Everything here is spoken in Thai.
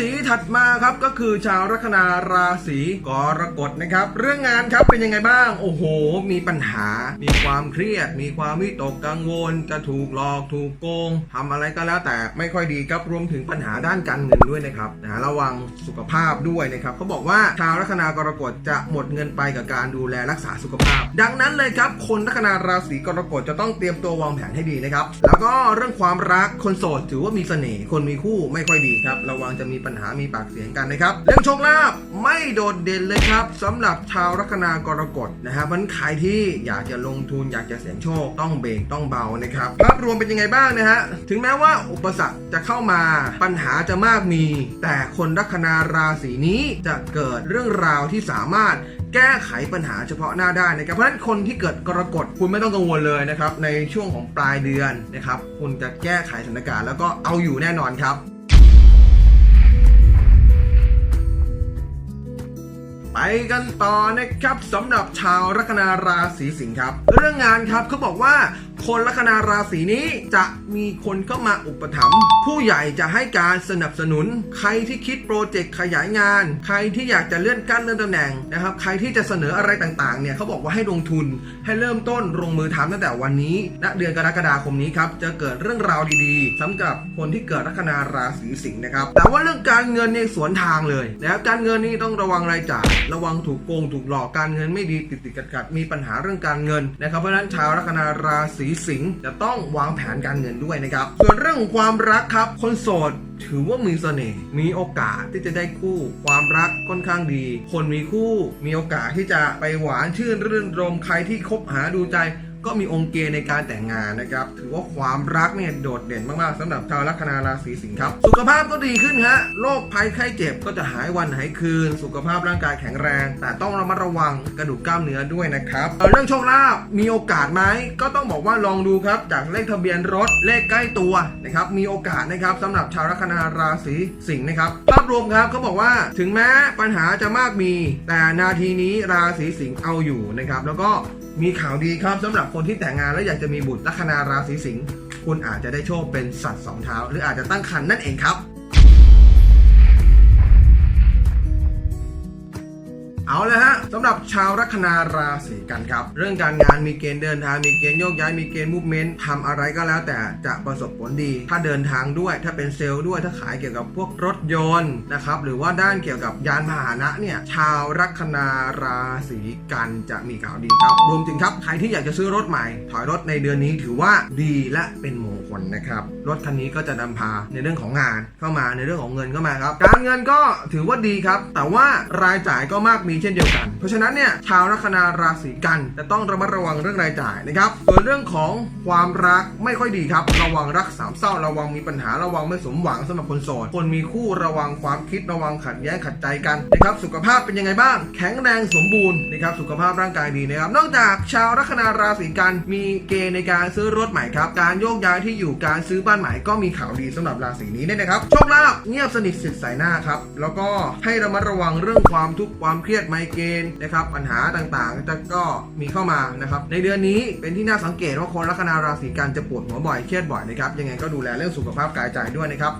ศีถัดมาครับก็คือชาวลัคนาราศีกรกฎนะครับ เรื่องงานครับเป็นยังไงบ้าง โอ้โห มีปัญหา มีความเครียด มีความวิตกกังวล จะถูกหลอกถูกโกงทำอะไรก็แล้วแต่ไม่ค่อยดีครับรวมถึงปัญหาด้านการเงินด้วยนะครับนะระวังสุขภาพด้วยนะครับเขาบอกว่าชาวลัคนากรกฎจะหมดเงินไปกับการดูแลรักษาสุขภาพ ดังนั้นเลยครับ คนลัคนาราศีกรกฎจะต้องเตรียมตัววางแผนให้ดีนะครับแล้วก็เรื่องความรักคนโสดถือว่ามีเสน่ห์คนมีคู่ไม่ค่อยดีครับระวังจะมีปัญหามีปากเสียงกันนะครับเรื่องโชคลาภไม่โดดเด่นเลยครับสำหรับชาวลัคนากรกฎนะฮะมันขายที่อยากจะลงทุนอยากจะเสี่ยงโชคต้องเบรกต้องเบานะครับภาพรวมเป็นยังไงบ้างนะฮะถึงแม้ว่าอุปสรรคจะเข้ามาปัญหาจะมากมี แต่คนลัคนาราศีนี้จะเกิดเรื่องราวที่สามารถแก้ไขปัญหาเฉพาะหน้าได้นะครับเพราะฉะนั้นคนที่เกิดกรกฎคุณไม่ต้องกังวลเลยนะครับในช่วงของปลายเดือนนะครับคุณจะแก้ไขสถานการณ์แล้วก็เอาอยู่แน่นอนครับ กันต่อนะครับสำหรับชาวลัคนาราศีสิงห์ครับ เรื่องงานครับเขาบอกว่า คนลัคนาราศีนี้จะมีคนเข้ามาอุปถัมภ์ผู้ใหญ่จะให้การสนับสนุน ใครที่คิดโปรเจกต์ขยายงาน ใครที่อยากจะเลื่อนขั้นเลื่อนตำแหน่งนะครับใครที่จะเสนออะไรต่างๆเนี่ยเขาบอกว่าให้ลงทุนให้เริ่มต้นลงมือทำตั้งแต่วันนี้ณเดือนกรกฎาคมนี้ครับจะเกิดเรื่องราวดีๆสำหรับคนที่เกิดลัคนาราศีสิงห์นะครับแต่ว่าเรื่องการเงินในยสวนทางเลยนะครับการเงินนี่ต้องระวังรายจ่ายระวังถูกโกงถูกหลอกการเงินไม่ดีติดติดกัดกัดๆมีปัญหาเรื่องการเงินนะครับเพราะฉะนั้นชาวลัคนาราศีสิงห์จะต้องวางแผนการเงินด้วยนะครับ ส่วนเรื่องของความรักครับ คนโสดถือว่ามีเสน่ห์ มีโอกาสที่จะได้คู่ ความรักค่อนข้างดี คนมีคู่ มีโอกาสที่จะไปหวานชื่นรื่นรม ใครที่คบหาดูใจ ก็มีองค์เกณฑ์ในการแต่งงานนะครับ ถือว่าความรักเนี่ยโดดเด่นมาก ๆสำหรับชาวลัคนาราศีสิงห์ครับ สุขภาพก็ดีขึ้นฮะ โรคภัยไข้เจ็บก็จะหายวันหายคืน สุขภาพร่างกายแข็งแรง แต่ต้องระมัดระวังกระดูกกล้ามเนื้อด้วยนะครับเเรื่องโชคลาภมีโอกาสไหม ก็ต้องบอกว่าลองดูครับ จากเลขทะเบียนรถ เลขใกล้ตัวนะครับ มีโอกาสนะครับสำหรับชาวลัคนาราศีสิงห์นะครับ ภาพรวมครับเขาบอกว่าถึงแม้ปัญหาจะมากมี แต่นาทีนี้ราศีสิงห์เอาอยู่นะครับ แล้วก็มีข่าวดีครับสำหรับคนที่แต่งงานและอยากจะมีบุตรลัคนาราศีสิงห์คุณอาจจะได้โชคเป็นสัตว์สองเท้า หรืออาจจะตั้งครรภ์นั่นเองครับ เอาละฮะสำหรับชาวลัคนาราศีกันครับ เรื่องการงานมีเกณฑ์เดินทางมีเกณฑ์โยกย้ายมีเกณฑ์มูฟเมนต์ทำอะไรก็แล้วแต่จะประสบผลดี ถ้าเดินทางด้วย ถ้าเป็นเซลล์ด้วยถ้าขายเกี่ยวกับพวกรถยนต์นะครับหรือว่าด้านเกี่ยวกับยานพาหนะเนี่ยชาวลัคนาราศีกันจะมีข่าวดีครับ รวมถึงครับใครที่อยากจะซื้อรถใหม่ ถอยรถในเดือนนี้ถือว่าดีและเป็นมงคลนะครับรถคันนี้ก็จะนำพาในเรื่องของงานเข้ามาในเรื่องของเงินเข้ามาครับการเงินก็ถือว่าดีครับ แต่ว่ารายจ่ายก็มากมีเช่นเดียวกัน เพราะฉะนั้นเนี่ยชาวลัคนาราศีกันจะต้องระมัดระวังเรื่องรายจ่ายนะครับส่วนเรื่องของความรักไม่ค่อยดีครับระวังรักสามเศร้าระวังมีปัญหาระวังไม่สมหวังสำหรับคนโสดคนมีคู่ระวังความคิดระวังขัดแย้งขัดใจกันนะครับสุขภาพเป็นยังไงบ้าง แข็งแรงสมบูรณ์นะครับสุขภาพร่างกายดีนะครับ นอกจากชาวลัคนาราศีกันมีเกณฑ์ในการซื้อรถใหม่ครับการโยกย้ายที่อยู่การซื้อบ้านใหม่ก็มีข่าวดีสำหรับราศีนี้นะครับโชคลาภเงียบสนิทสิทธิ์สายหน้าครับแล้วก็ให้ระมัดระวังเรื่องความทุกข์ความเครียดไมเกรนนะครับปัญหาต่างๆ จะก็มีเข้ามานะครับในเดือนนี้เป็นที่น่าสังเกตว่าคนลัคนาราศีกันจะปวดหัวบ่อยเครียดบ่อยนะครับยังไงก็ดูแลเรื่องสุขภาพกายใจด้วยนะครับ